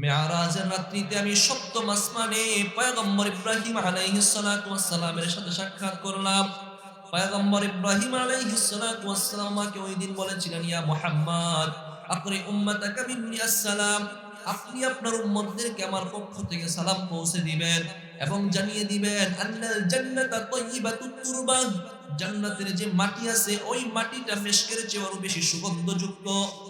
মেয়ারাজের রাত্রিতে আমি সপ্তম আসমানে পয়গম্বর ইব্রাহিম আলাইহিস সালাতু ওয়াস সাথে সাক্ষাৎ করলাম। পয়গম্বর ইব্রাহিম আলাইহিস সালাতু ওয়াস আমাকে ওই দিন বলেছিলেন, ইয়া মুহাম্মদ, আপনি উম্মাতাকা মিন্নি আসসালাম, আপনি আপনার উম্মতদেরকে আমার পক্ষ থেকে সালাম পৌঁছে দিবেন এবং জানিয়ে দিবেন, আন্নাল জান্নাতা তাইয়িবাতুত তুরবা, জান্নাতের যে মাটি আছে, ওই মাটিটা মেশকের চেয়ে আরও বেশি সুগন্ধযুক্ত।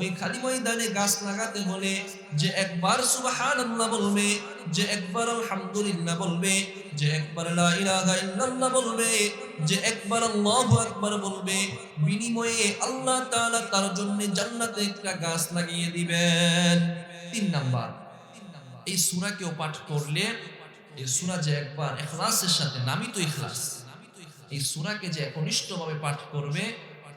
ওই খালি ময়দানে গাছ লাগাতে হলে যে একবার সুবহানাল্লাহ বলবে, যে একবার আলহামদুলিল্লাহ বলবে, যে একবার লা বলবে, যে একবার আল্লাহু আকবার বলবে, বিনিময়ে আল্লাহ তাআলা তার জন্য জান্নাতে একটা গাছ লাগিয়ে দিবেন। তিন নাম্বার, এই সূরা কেউ পাঠ করলে এই সূরা যে একবার ইখলাসের সাথে নামই তো ইখলাস, এই সূরাকে যে একনিষ্ঠভাবে পাঠ করবে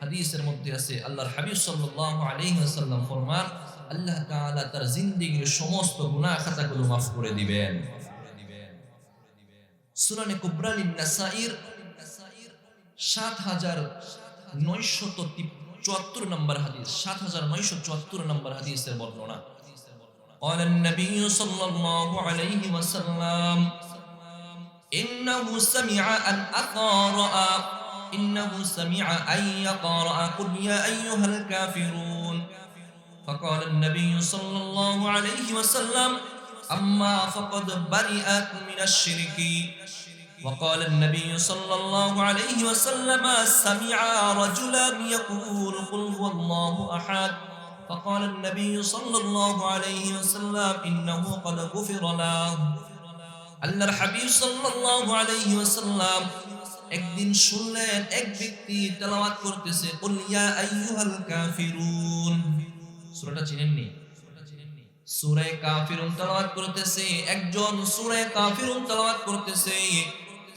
হাদিসের মধ্যে আছে আল্লাহর হাবিব সাল্লাল্লাহু আলাইহি ওয়াসাল্লাম ফরমান আল্লাহ তাআলা তার জিন্দেগীর সমস্ত গুনাহ খাতাগুলো মাফ করে দিবেন সুনানে কুবরা লিন নাসাইর 7974 নম্বর হাদিস 7974 নম্বর হাদিসের বর্ণনা قال النبي صلى الله عليه وسلم إنه سمع أن أقرأ إنه سمع أن يقرأ قل يا أيها الكافرون فقال النبي صلى الله عليه وسلم أما فقد برئت من الشرك وقال النبي صلى الله عليه وسلم سمع رجلا يقول قل هو الله أحد فقال النبي صلى الله عليه وسلم إنه قد غفر له আল্লাহর হাবিব সাল্লাল্লাহু আলাইহি ওয়াসাল্লাম একদিন শুনলেন এক ব্যক্তি তেলাওয়াত করতেছে কুল ইয়া আইয়ুহাল কাফিরুন। সূরাটা চিনেননি? সূরা কাফিরুন তেলাওয়াত করতেছে, একজন সূরা কাফিরুন তেলাওয়াত করতেছে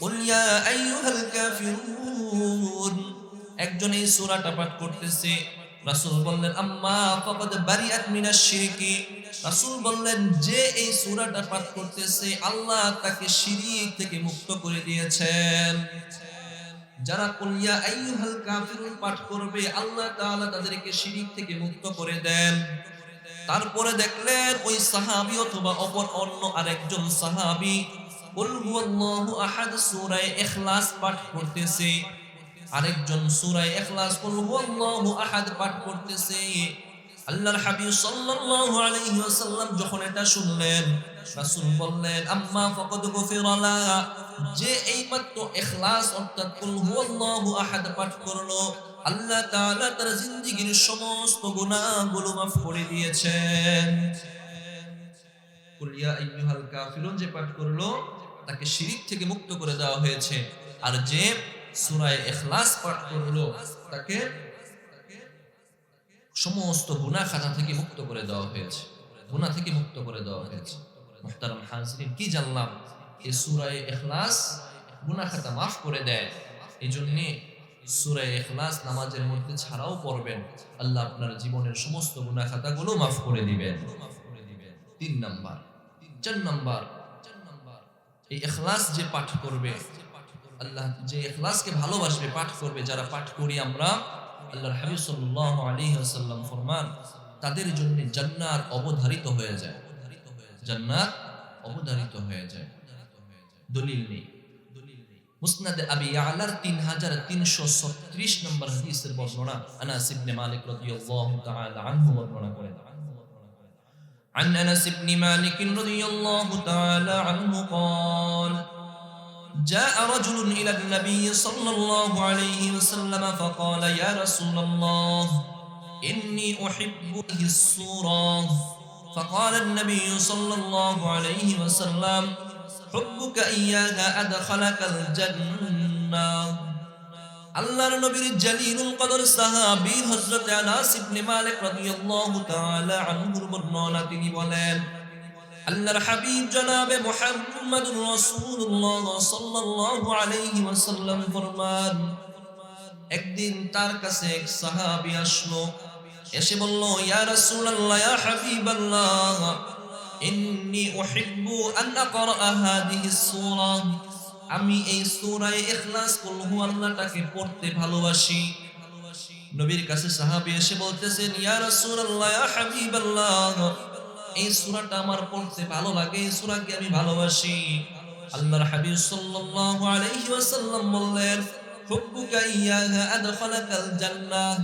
কুল ইয়া আইয়ুহাল কাফিরুন। একজন এই সূরাটা পাঠ করতেছে, রাসূল বললেন, আম্মা ফাকাদ বারিআত মিনাশ শিরকি। রাসূল বললেন, যে এই সূরাটা পাঠ করতেছে, আল্লাহ তাকে শিরিক থেকে মুক্ত করে দিয়েছেন। যারা কুলিয়া আইয়ুহাল কাফিরুন পাঠ করবে, আল্লাহ তাআলা তাদেরকে শিরিক থেকে মুক্ত করে দেন। তারপরে দেখলেন, ওই সাহাবী অথবা অপর অন্য আরেকজন সাহাবী, কুল হুয়াল্লাহু আহাদ সূরা ইখলাস পাঠ করতেছে। আরেকজন সূরা ইখলাস, কুল হুয়াল্লাহু আহাদ পাঠ করতেছে। আল্লাহর হাবিব সাল্লাল্লাহু আলাইহি ওয়াসাল্লাম যখন এটা শুনলেন, রাসূল বললেন, আম্মা ফাকাদ গুফিরা লা। যে এইমাত্র ইখলাস, অর্থাৎ কুল হুয়াল্লাহু আহাদ পাঠ করল, আল্লাহ তাআলা তার জিন্দেগীর সমস্ত গুনাহগুলো মাফ করে দিয়েছেন। কুল ইয়া আইয়ুহাল কাফিরুন, যে পাঠ করল, তাকে শিরিক থেকে মুক্ত করে দেওয়া হয়েছে। আর যে সূরা ইখলাস পাঠ করল, তাকে সমস্ত গুনাহ খাতা থেকে মুক্ত করে দেওয়া হয়েছে। গুনাহ থেকে মুক্ত করে দেওয়া হয়েছে। মুহতারাম হাজিরিন, কি জানলাম? এই সূরা ইখলাস গুনাহ খাতা মাফ করে দেয়। এই জন্য সূরা ইখলাস নামাজের মধ্যে ছাড়াও পড়বেন। আল্লাহ আপনার জীবনের সমস্ত গুনাহ খাতাগুলো মাফ করে দিবেন। তিন নাম্বার। চার নাম্বার। এই ইখলাস যে পাঠ করবে, আল্লাহ যে ইখলাসকে ভালোবাসবে, পাঠ করবে, যারা পাঠ করি আমরা আল্লাহর হাবিব সাল্লাল্লাহু আলাইহি ওয়াসাল্লাম ফরমান তাদের জন্য জান্নাত অবধারিত হয়ে যায় জান্নাত অবধারিত হয়ে যায় দলিল নেই মুসনাদ আবি আলার 3336 নম্বর হাদিসের বর্ণনা আনাস ইবনে মালিক রাদিয়াল্লাহু তাআলা আনহু বর্ণনা করেন عن انس بن مالك رضي الله تعالى عنه قال جاء رجل إلى النبي صلى الله عليه وسلم فقال يا رسول الله إني أحب هذه السورة فقال النبي صلى الله عليه وسلم حبك إياها أدخلك الجنة আল্লাহর নবীর জালিলুল কদর সাহাবী হযরত আনাস ইবনে মালিক রাদিয়াল্লাহু তাআলা আনহুর বর্ণনা তিনি বলেন আল্লাহর হাবিব জনাবে মুহাম্মদুর রাসূলুল্লাহ সাল্লাল্লাহু আলাইহি ওয়াসাল্লাম ফরমান। একদিন তার কাছে এক সাহাবী আসলো, এসে বলল, ইয়া রাসূলুল্লাহ, ইয়া হাবিবাল্লাহ, ইন্নী উহিব্বু আন আকরা হাদিহি সূরা। আমি এই সূরা ইখলাস কুল হুয়াল্লাহটাকে পড়তে ভালোবাসি। নবীর কাছে সাহাবী এসে বলতেছেন, ইয়া রাসূলুল্লাহ, ইয়া হাবিবাল্লাহ এই সুরাটা আমার পড়তে ভালো লাগে, এই সূরাকে আমি ভালোবাসি। আল্লাহর হাবিব সাল্লাল্লাহু আলাইহি ওয়াসাল্লাম বললেন, হুব্বুকা ইয়াহা আদখালাকাল জান্নাহ।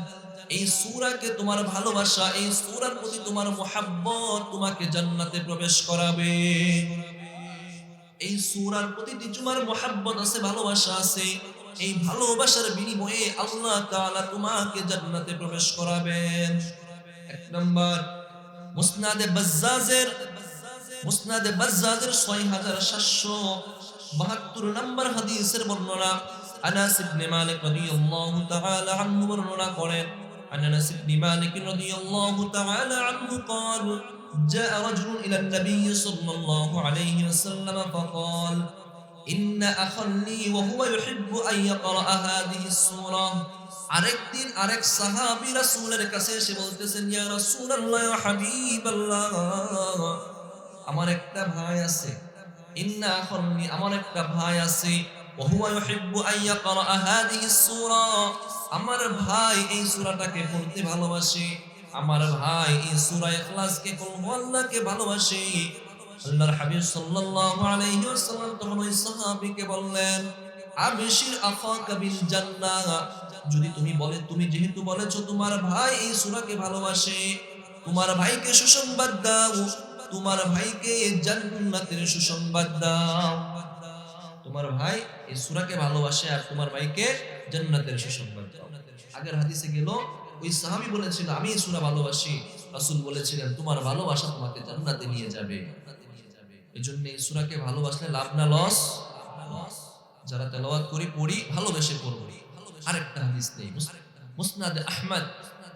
এই সূরাকে তোমার ভালোবাসা, এই সূরার প্রতি তোমার মোহাব্বত তোমাকে জান্নাতে প্রবেশ করাবে। এই সূরার প্রতি তোমার মোহাব্বত আছে, ভালোবাসা আছে, এই ভালোবাসার বিনিময়ে আল্লাহ তাআলা তোমাকে জান্নাতে প্রবেশ করাবেন। এক নম্বর মুসনাদে বাজ্জাজের মুসনাদে বাজ্জাজের 6772 নম্বর হাদিসের বর্ণনা আনাস ইবনে মালিক রাদিয়াল্লাহু তাআলা আনহু বর্ণনা করেন عن انس بن مالك رضي الله تعالى عنه قال جاء رجل الى النبي صلى الله عليه وسلم فقال ان اخا لي وهو يحب ان يقرا هذه السوره আরেকদিন আরেক সাহাবী রাসূলের কাছে এসে বলতেছেন, ইয়া রাসূলুল্লাহ, ইয়া হাবিবাল্লাহ, আমার একটা ভাই আছে। ইন্না আখনি আমার একটা ভাই আছে। ওহুয়া ইউহিব্বু আন ইয়াকরা হাদিহি সূরা। আমার ভাই এই সূরাটাকে পড়তে ভালোবাসে। আমার ভাই এই সূরা ইখলাসকে কলম আল্লাহকে ভালোবাসে। আল্লাহর হাবিব সাল্লাল্লাহু আলাইহি ওয়াসাল্লাম তখন ওই সাহাবীকে বললেন, আবশির আখাকা বিল জান্নাহ। যদি তুমি বলে, তুমি যেহেতু বলেছ তোমার ভাই এই সূরাকে ভালোবাসে, তোমার ভাইকে সুসংবাদ দাও, তোমার ভাইকে জান্নাতের সুসংবাদ দাও। তোমার ভাই এই সূরাকে ভালোবাসে আর তোমার ভাইকে জান্নাতের সুসংবাদ দাও। আগের হাদিসে গেল, ওই সাহাবী বলেছিল, আমি এই সূরা ভালোবাসি। রাসূল বলেছিলেন, তোমার ভালোবাসা তোমাকে জান্নাতে নিয়ে যাবে। এজন্য এই সূরাকে ভালোবাসলে লাভ না, লস? যারা তেলাওয়াত করি, পড়ি, ভালোবেসে পড়ব। আরেকটা হাদিস নেই মুসনাদে আহমদ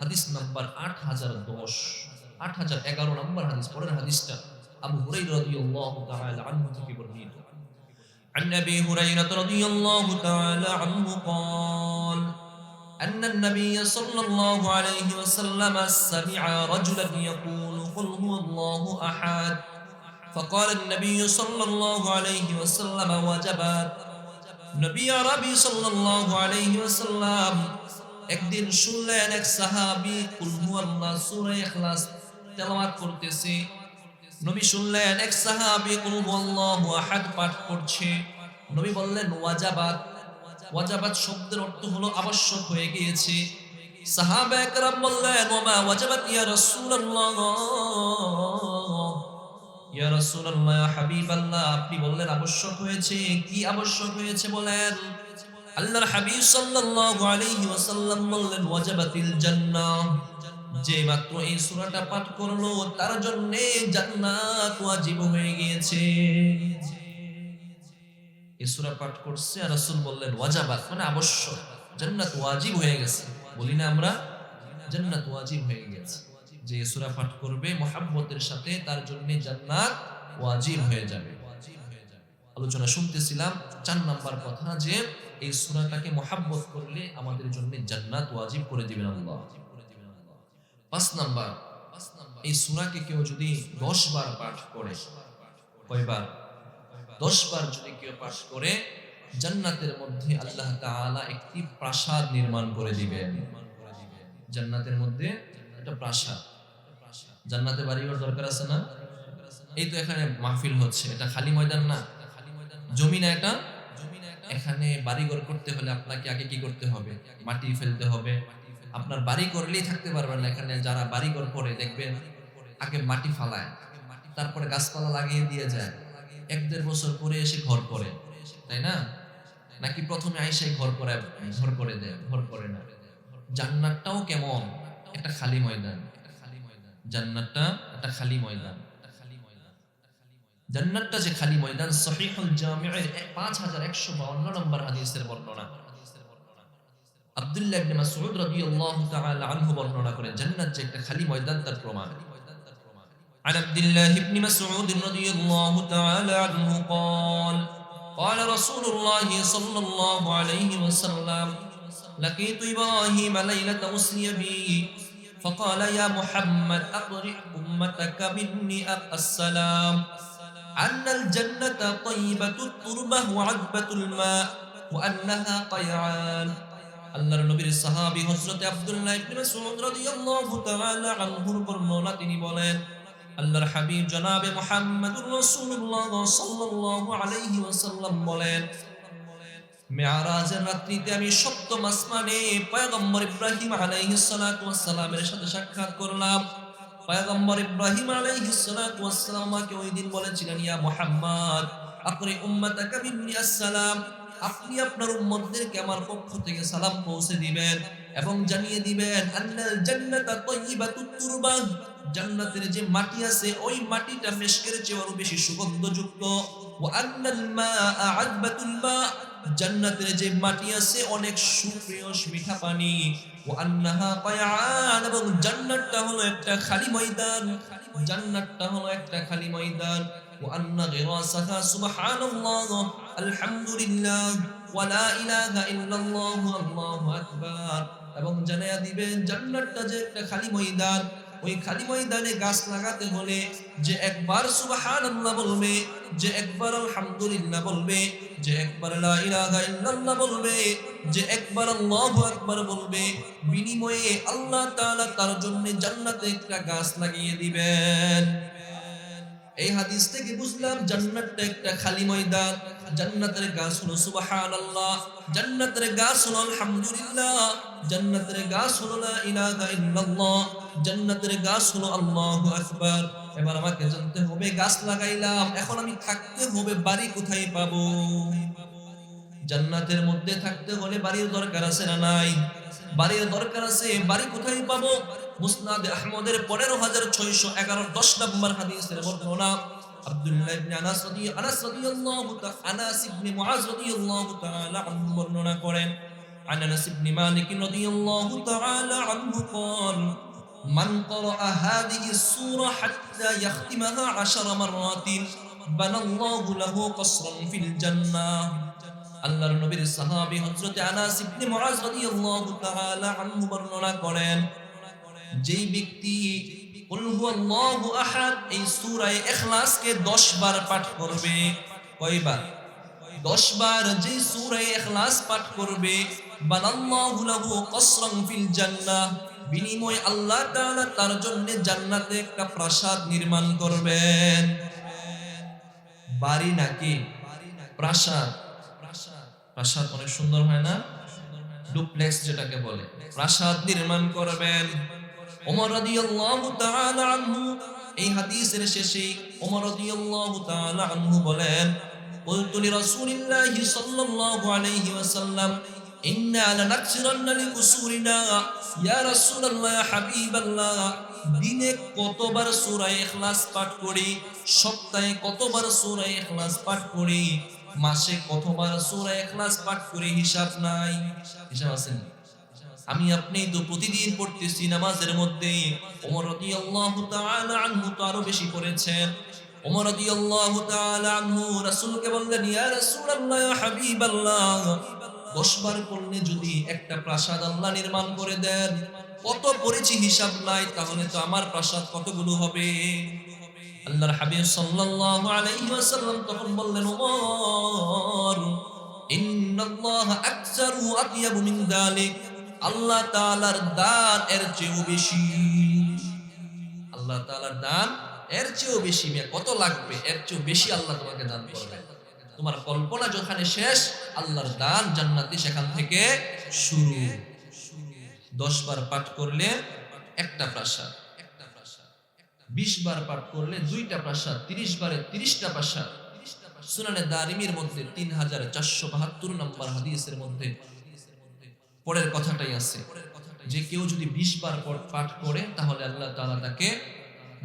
হাদিস নাম্বার আট হাজার দশ আট হাজার এগারো নম্বর হাদিস পরের হাদিসটা আবু হুরাই রাদিয়াল্লাহু তাআলা আনহু থেকে বর্ণিত عن ابي هريره رضي الله تعالى عنه قال ان النبي صلى الله عليه وسلم سمع رجلا يقول قل هو الله احد فقال النبي صلى الله عليه وسلم وجبت নবী একদিন শুনলেন এক সাহাবী, কুল করতেছে। নবী শুনলেন, এক সাহাবী আহাদ পাঠ করছে। নবী বললেন, ওয়াজাবাত। ওয়াজাবাত শব্দের অর্থ হলো আবশ্যক হয়ে গিয়েছে। সাহাবা একরাম বললেন, ওমা ওয়াজাবাত ইয়া রাসূলুল্লাহ? ইয়া রাসূলুল্লাহ হাবিবাল্লাহ, আপনি বললেন আবশ্যক হয়েছে, কি আবশ্যক হয়েছে বলেন? আল্লাহর হাবিব সাল্লাল্লাহু আলাইহি ওয়াসাল্লাম বললেন, ওয়াজাবাতিল জান্নাহ। যে মাত্র এই সূরাটা পাঠ করল, তার জন্য জান্নাত ওয়াজিব হয়ে গিয়েছে। এই সূরা পাঠ করছে আর রাসূল বললেন, ওয়াজাবাত মানে আবশ্যক। জান্নাত ওয়াজিব হয়ে গেছে। বলি না আমরা, জান্নাত ওয়াজিব হয়ে গেছে। যে সূরা পাঠ করবে মোহাব্বতের সাথে তার জন্য জান্নাত ওয়াজিব হয়ে যাবে। আলোচনা শুনতেছিলাম, চার নাম্বার কথা যে এই সূরাটাকে মোহাব্বত করলে আমাদের জন্য জান্নাত ওয়াজিব করে দিবেন আল্লাহ। পাঁচ নাম্বার, এই সূরাকে কেউ যদি দশ বার পাঠ করে, কয়বার? দশ বার যদি কেউ পাঠ করে, জান্নাতের মধ্যে আল্লাহ তাআলা একটি প্রাসাদ নির্মাণ করে দিবেন। জান্নাতের মধ্যে একটা প্রাসাদ। জান্নাতে বাড়িঘর দরকার আছে না? এই তো এখানে মাহফিল হচ্ছে। এটা খালি ময়দান না। জমি না এটা? এখানে বাড়িঘর করতে হলে আপনাকে আগে কি করতে হবে? মাটি ফেলতে হবে। আপনার বাড়ি করলেই থাকতে পারবেন না এখানে। যারা বাড়িঘর করে, দেখবেন আগে মাটি ফালায়, তারপরে গাছপালা লাগিয়ে দিয়ে যায়। এক দেড় বছর পরে এসে ঘর করে, তাই না? নাকি প্রথমে আইসাই ঘর করে ঘর করে দেয়, ঘর করে না। জান্নাতটাও কেমন? একটা খালি ময়দান। জান্নাতটা একটা খালি ময়দান জান্নাতটা যে খালি ময়দান সহিহুল জামিউর 5152 নম্বর হাদিসের বর্ণনা আব্দুল্লাহ ইবনে মাসউদ রাদিয়াল্লাহু তাআলা আনহু বর্ণনা করেন জান্নাত যে একটা খালি ময়দান তার প্রমাণ عن عبد الله بن مسعود رضي الله تعالى عنه قال قال رسول الله صلى الله عليه وسلم لقيت إبراهيم ليلة أسري بي فقال يا محمد أقرئ أمتك مني السلام أن الجنة طيبة التربة وعذبة الماء وأنها قيعان আল্লাহর নবীর সাহাবী হযরত আব্দুল্লাহ ইবনে মাসউদ রাদিয়াল্লাহু তাআলা আনহুর বর্ণনা তিনি বলেন আল্লাহর হাবিব জনাবে মুহাম্মদুর রাসূলুল্লাহ সাল্লাল্লাহু আলাইহি ওয়াসাল্লাম বলেন মেয়ারাজের রাত্রিতে আমি সপ্তম আসমানে পয়গম্বর ইব্রাহিম আলাইহিস সালাতু ওয়াস সালামের সাথে সাক্ষাৎ করলাম। পয়গম্বর ইব্রাহিম আলাইহিস সালাতু ওয়াস সালাম আমাকে ওই দিন বলেছিলেন, ইয়া মুহাম্মদ, আপনি উম্মতাকা মিন্নি আসসালাম, আপনি আপনার উম্মতদেরকে আমার পক্ষ থেকে সালাম পৌঁছে দিবেন এবং জানিয়ে দিবেন, আন্নাল জান্নাতা তাইয়িবাতুত তুরবা জান্নাতের যে মাটি আছে, ওই মাটিটা মেশকের চেয়ে আরও বেশি সুগন্ধযুক্ত। ও আন্নাল মা আদবাতুল মা, জান্নাতের যে মাটি আছে, অনেক সুপ্রিয় মিঠা পানি। ও আন্নাহা পায়ান এবং জান্নাতটা হলো একটা খালি ময়দান। জান্নাতটা হলো একটা খালি ময়দান। ও আন্না গিরাসাহা, সুবহানাল্লাহ, আলহামদুলিল্লাহ, ওয়া লা ইলাহা আল্লাহু আকবার। এবং দিবেন, জান্নাতটা যে একটা খালি ময়দান ওই খালি ময়দানে গাছ লাগাতে হলে যে একবার সুবহানাল্লাহ বলবে, যে একবার আলহামদুলিল্লাহ বলবে, যে একবার লা ইলাহা ইল্লাল্লাহ বলবে, যে একবার আল্লাহু আকবার বলবে, বিনিময়ে আল্লাহ তাআলা তার জন্য জান্নাতে একটা গাছ লাগিয়ে দিবেন। এই হাদিস থেকে বুঝলাম, জান্নাতটা একটা খালি ময়দান। জান্নাতের গাছ হলো সুবহানাল্লাহ। জান্নাতের গাছ হলো আলহামদুলিল্লাহ। জান্নাতের গাছ হলো লা ইলাহা ইল্লাল্লাহ। জান্নাতের গাছ হলো আল্লাহু আকবার। এবার আমাকে জানতে হবে, গাছ লাগাইলাম, এখন আমি থাকতে হবে, বাড়ি কোথায় পাবো? জান্নাতের মধ্যে থাকতে হলে বাড়ির দরকার আছে না নাই? বাড়ির দরকার আছে, বাড়ি কোথায় পাবো? মুসনাদ আহমদের পনেরো হাজার ছয়শো এগারো দশ নম্বর হাদিসের বর্ণনা আব্দুল্লাহ ইবনে আনাস রাদি আনাস রাদিয়াল্লাহু তাআলা আনাস ইবনে মুআজ রাদিয়াল্লাহু তাআলা আনহু বর্ণনা করেন عن انس بن مالك رضي الله تعالى عنه قال من قرأ هذه السورة حتى يختمها عشر مرات بنى الله له قصرا في الجنة আল্লাহর নবীর সাহাবী হযরত আনাস ইবনে মুআজ রাদিয়াল্লাহু তাআলা আনহু বর্ণনা করেন যেই ব্যক্তি কুল হুয়াল্লাহু আহাদ, এই সূরা ইখলাসকে 10 বার পাঠ করবে। কয়বার? 10 বার পাঠ করবে, বানাল্লাহু ফিল জান্নাহ আল্লাহ তাআলা তার জন্য জান্নাতে একটা প্রাসাদ নির্মাণ করবেন। বাড়ি নাকি? প্রাসাদ। প্রাসাদ অনেক সুন্দর, হয় না? ডুপ্লেক্স যেটাকে বলে। প্রাসাদ নির্মাণ করবেন। ওমর রাদিয়াল্লাহু তাআলা আনহু এই হাদিসের শেষে ওমর রাদিয়াল্লাহু তাআলা আনহু বলেন قلت لرسول الله صلى الله عليه وسلم إنا لنكسرن لقصورنا يا رسول الله يا حبيب الله দিনে কতবার সূরা ইখলাস পাঠ করি সপ্তাহে কতবার সূরা ইখলাস পাঠ করি মাসে কতবার সূরা ইখলাস পাঠ করি হিসাব নাই হিসাব আছে না? আমি আপনি তো প্রতিদিন পড়তেছি নামাজের মধ্যে। ওমর রাদিয়াল্লাহু তাআলা আনহু তো আরও বেশি পড়েছেন। ওমর রাদিয়াল্লাহু তাআলা আনহু রাসূলকে বললেন, ইয়া রাসূলুল্লাহ, ইয়া হাবিবাল্লাহ। 10 বার পড়লে যদি একটা প্রাসাদ আল্লাহ নির্মাণ করে দেন, কত পড়েছি হিসাব নাই, তাহলে তো আমার প্রাসাদ কতগুলো হবে? আল্লাহর হাবিব সাল্লাল্লাহু আলাইহি ওয়াসাল্লাম তখন বললেন, ওমর, ইন্নাল্লাহ আকসারু আতিয়াবু মিন যালিক আল্লাহ তালার দান এর চেয়েও বেশি। আল্লাহ তালার দান এর চেয়েও বেশি কত লাগবে? এর চেয়েও বেশি আল্লাহ তোমাকে দান করবে। তোমার কল্পনা যেখানে শেষ, আল্লাহর দান জান্নাতি সেখান থেকে শুরু। দশ বার পাঠ করলে একটা প্রাসাদ একটা প্রাসাদ। বিশ বার পাঠ করলে দুইটা প্রাসাদ। তিরিশ বারে তিরিশটা প্রাসাদ। সুনানে দারিমির মধ্যে তিন হাজার চারশো বাহাত্তর নম্বর হাদিসের মধ্যে পরের কথাটাই আছে যে কেউ যদি বিশ বার পাঠ করে, তাহলে আল্লাহ তাআলা তাকে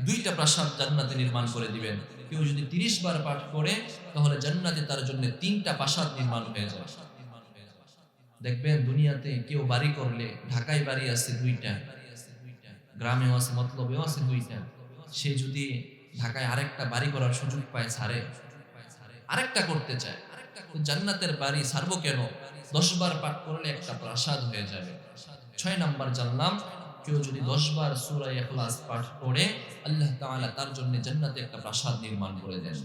দুইটা প্রাসাদ জান্নাতে নির্মাণ করে দিবেন। কেউ যদি তিরিশ বার পাঠ করে, তাহলে জান্নাতে তার জন্য তিনটা প্রাসাদ নির্মাণ হয়ে যাবে। দেখবেন দুনিয়াতে কেউ বাড়ি করলে, ঢাকায় বাড়ি আছে দুইটা, গ্রামেও আছে, মতলবেও আছে দুইটা। সে যদি ঢাকায় আরেকটা বাড়ি করার সুযোগ পায়, ছাড়ে, আরেকটা করতে চায় জান্নাতের বাড়ি ছাড়বো কেন? দশ বার পাঠ করলে একটা প্রাসাদ হয়ে যাবে। ছয় নাম্বার জানলাম, কেউ যদি দশ বার সুরাই এখলাস পাঠ করে আল্লাহ তাআলা তার জন্য জান্নাতে একটা প্রাসাদ নির্মাণ করে দেন।